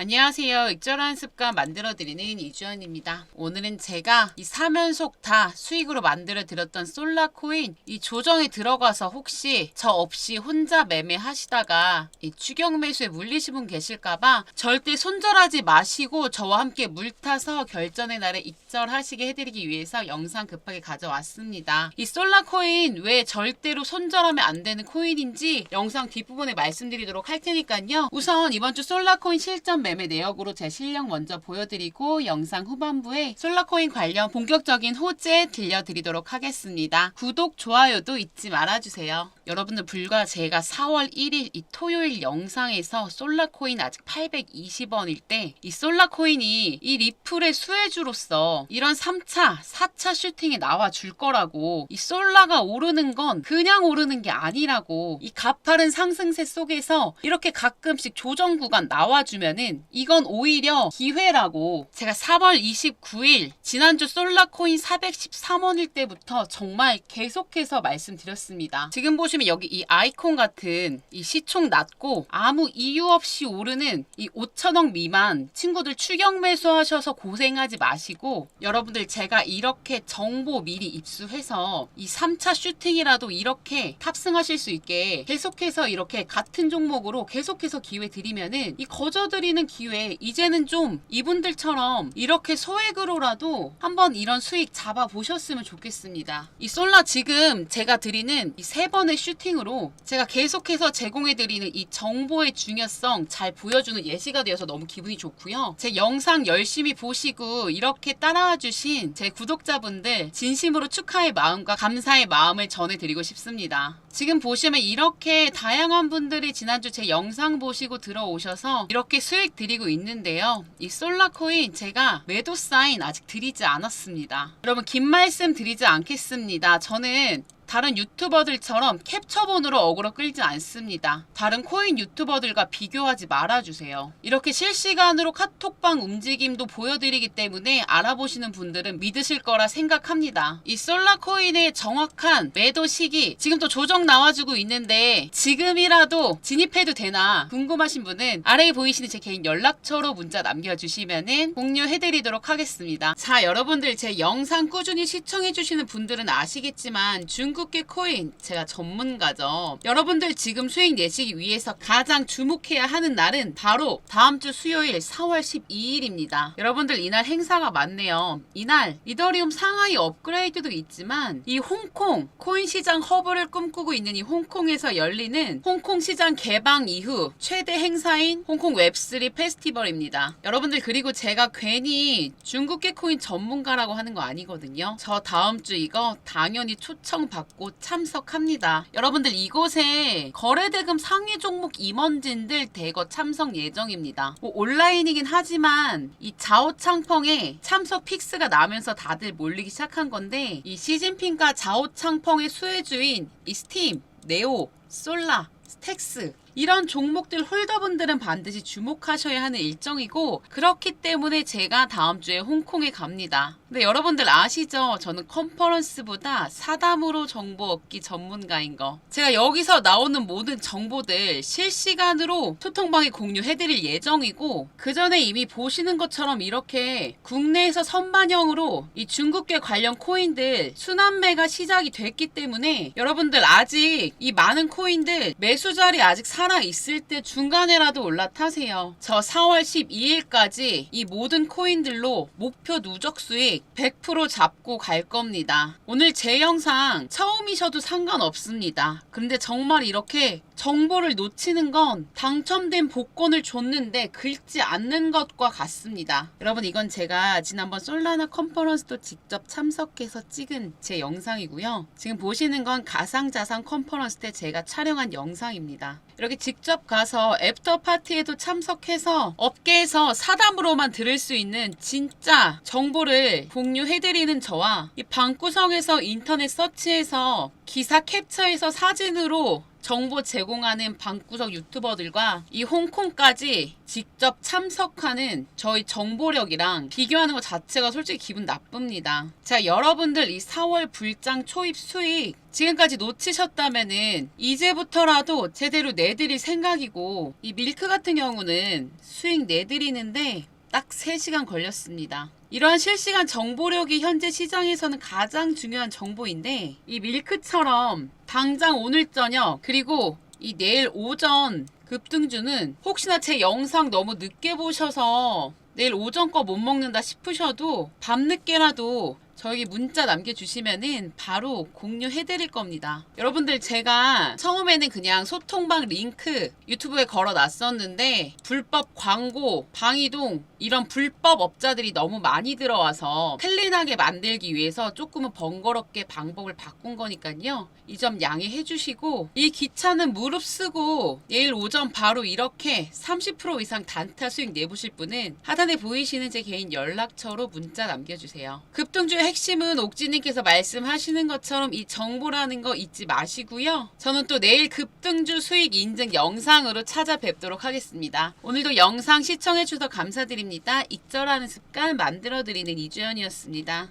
안녕하세요. 익절한 습관 만들어드리는 이주연입니다. 오늘은 제가 이 사면속 다 수익으로 만들어 드렸던 솔라코인 이 조정에 들어가서 혹시 저 없이 혼자 매매하시다가 이 추격 매수에 물리신 분 계실까봐 절대 손절하지 마시고 저와 함께 물타서 결전의 날에 익절하시게 해드리기 위해서 영상 급하게 가져왔습니다. 이 솔라코인 왜 절대로 손절하면 안 되는 코인인지 영상 뒷부분에 말씀드리도록 할 테니까요. 우선 이번 주 솔라코인 실전 매매 내역으로 제 실력 먼저 보여드리고 영상 후반부에 솔라코인 관련 본격적인 호재 들려드리도록 하겠습니다. 구독, 좋아요도 잊지 말아주세요. 여러분들 불과 제가 4월 1일 이 토요일 영상에서 솔라코인 아직 820원일 때 이 솔라코인이 이 리플의 수혜주로서 이런 3차, 4차 슈팅에 나와 줄 거라고 이 솔라가 오르는 건 그냥 오르는 게 아니라고 이 가파른 상승세 속에서 이렇게 가끔씩 조정 구간 나와주면은 이건 오히려 기회라고 제가 4월 29일 지난주 솔라코인 413원일 때부터 정말 계속해서 말씀드렸습니다. 지금 보시면 여기 이 아이콘 같은 이 시총 낮고 아무 이유 없이 오르는 이 5천억 미만 친구들 추격 매수하셔서 고생하지 마시고 여러분들 제가 이렇게 정보 미리 입수해서 이 3차 슈팅이라도 이렇게 탑승하실 수 있게 계속해서 이렇게 같은 종목으로 계속해서 기회 드리면은 이 거저드리는 기회 이제는 좀 이분들처럼 이렇게 소액으로라도 한번 이런 수익 잡아 보셨으면 좋겠습니다. 이 솔라 지금 제가 드리는 이 세 번의 슈팅으로 제가 계속해서 제공해 드리는 이 정보의 중요성 잘 보여주는 예시가 되어서 너무 기분이 좋고요. 제 영상 열심히 보시고 이렇게 따라와 주신 제 구독자분들 진심으로 축하의 마음과 감사의 마음을 전해드리고 싶습니다. 지금 보시면 이렇게 다양한 분들이 지난주 제 영상 보시고 들어오셔서 이렇게 수익 드리고 있는데요. 이 솔라코인 제가 매도 사인 아직 드리지 않았습니다. 여러분 긴 말씀 드리지 않겠습니다. 저는 다른 유튜버들처럼 캡처본으로 어그로 끌지 않습니다. 다른 코인 유튜버들과 비교하지 말아주세요. 이렇게 실시간으로 카톡방 움직임도 보여드리기 때문에 알아보시는 분들은 믿으실 거라 생각합니다. 이 솔라 코인의 정확한 매도 시기 지금 또 조정 나와주고 있는데 지금이라도 진입해도 되나 궁금하신 분은 아래에 보이시는 제 개인 연락처로 문자 남겨주시면은 공유해드리도록 하겠습니다. 자 여러분들 제 영상 꾸준히 시청해주시는 분들은 아시겠지만 중국 중국계 코인 제가 전문가죠. 여러분들 지금 수익 내시기 위해서 가장 주목해야 하는 날은 바로 다음 주 수요일 4월 12일입니다. 여러분들 이날 행사가 많네요. 이날 이더리움 상하이 업그레이드도 있지만 이 홍콩 코인 시장 허브를 꿈꾸고 있는 이 홍콩에서 열리는 홍콩 시장 개방 이후 최대 행사인 홍콩 웹3 페스티벌입니다. 여러분들 그리고 제가 괜히 중국계 코인 전문가라고 하는 거 아니거든요. 저 다음 주 이거 당연히 초청 받고 받고 참석합니다. 여러분들 이곳에 거래대금 상위 종목 임원진들 대거 참석 예정입니다. 뭐 온라인이긴 하지만 이 자오창펑에 참석 픽스가 나면서 다들 몰리기 시작한 건데 이 시진핑과 자오창펑의 수혜주인 이 스팀, 네오, 솔라, 스택스 이런 종목들 홀더분들은 반드시 주목하셔야 하는 일정이고 그렇기 때문에 제가 다음 주에 홍콩에 갑니다. 근데 여러분들 아시죠? 저는 컨퍼런스보다 사담으로 정보 얻기 전문가인 거. 제가 여기서 나오는 모든 정보들 실시간으로 소통방에 공유해드릴 예정이고 그 전에 이미 보시는 것처럼 이렇게 국내에서 선반영으로 이 중국계 관련 코인들 순환매가 시작이 됐기 때문에 여러분들 아직 이 많은 코인들 매수 자리 아직 살아 있을 때 중간에라도 올라타세요. 저 4월 12일까지 이 모든 코인들로 목표 누적 수익 100% 잡고 갈 겁니다. 오늘 제 영상 처음이셔도 상관없습니다. 근데 정말 이렇게 정보를 놓치는 건 당첨된 복권을 줬는데 긁지 않는 것과 같습니다. 여러분 이건 제가 지난번 솔라나 컨퍼런스도 직접 참석해서 찍은 제 영상이고요. 지금 보시는 건 가상자산 컨퍼런스 때 제가 촬영한 영상입니다. 이렇게 직접 가서 애프터 파티에도 참석해서 업계에서 사담으로만 들을 수 있는 진짜 정보를 공유해드리는 저와 이 방구석에서 인터넷 서치해서 기사 캡처해서 사진으로 정보 제공하는 방구석 유튜버들과 이 홍콩까지 직접 참석하는 저희 정보력이랑 비교하는 것 자체가 솔직히 기분 나쁩니다. 자, 여러분들 이 4월 불장 초입 수익 지금까지 놓치셨다면은 이제부터라도 제대로 내드릴 생각이고 이 밀크 같은 경우는 수익 내드리는데 딱 3시간 걸렸습니다. 이러한 실시간 정보력이 현재 시장에서는 가장 중요한 정보인데 이 밀크처럼 당장 오늘 저녁 그리고 이 내일 오전 급등주는 혹시나 제 영상 너무 늦게 보셔서 내일 오전 거 못 먹는다 싶으셔도 밤늦게라도 저에게 문자 남겨주시면은 바로 공유해드릴 겁니다. 여러분들 제가 처음에는 그냥 소통방 링크 유튜브에 걸어 놨었는데 불법 광고, 방이동 이런 불법 업자들이 너무 많이 들어와서 클린하게 만들기 위해서 조금은 번거롭게 방법을 바꾼 거니까요. 이 점 양해해 주시고 이 기차는 무릅쓰고 내일 오전 바로 이렇게 30% 이상 단타 수익 내보실 분은 하단에 보이시는 제 개인 연락처로 문자 남겨주세요. 급등주의 핵심은 옥지님께서 말씀하시는 것처럼 이 정보라는 거 잊지 마시고요. 저는 또 내일 급등주 수익 인증 영상으로 찾아뵙도록 하겠습니다. 오늘도 영상 시청해 주셔서 감사드립니다. 익절하는 습관 만들어 드리는 이주연이었습니다.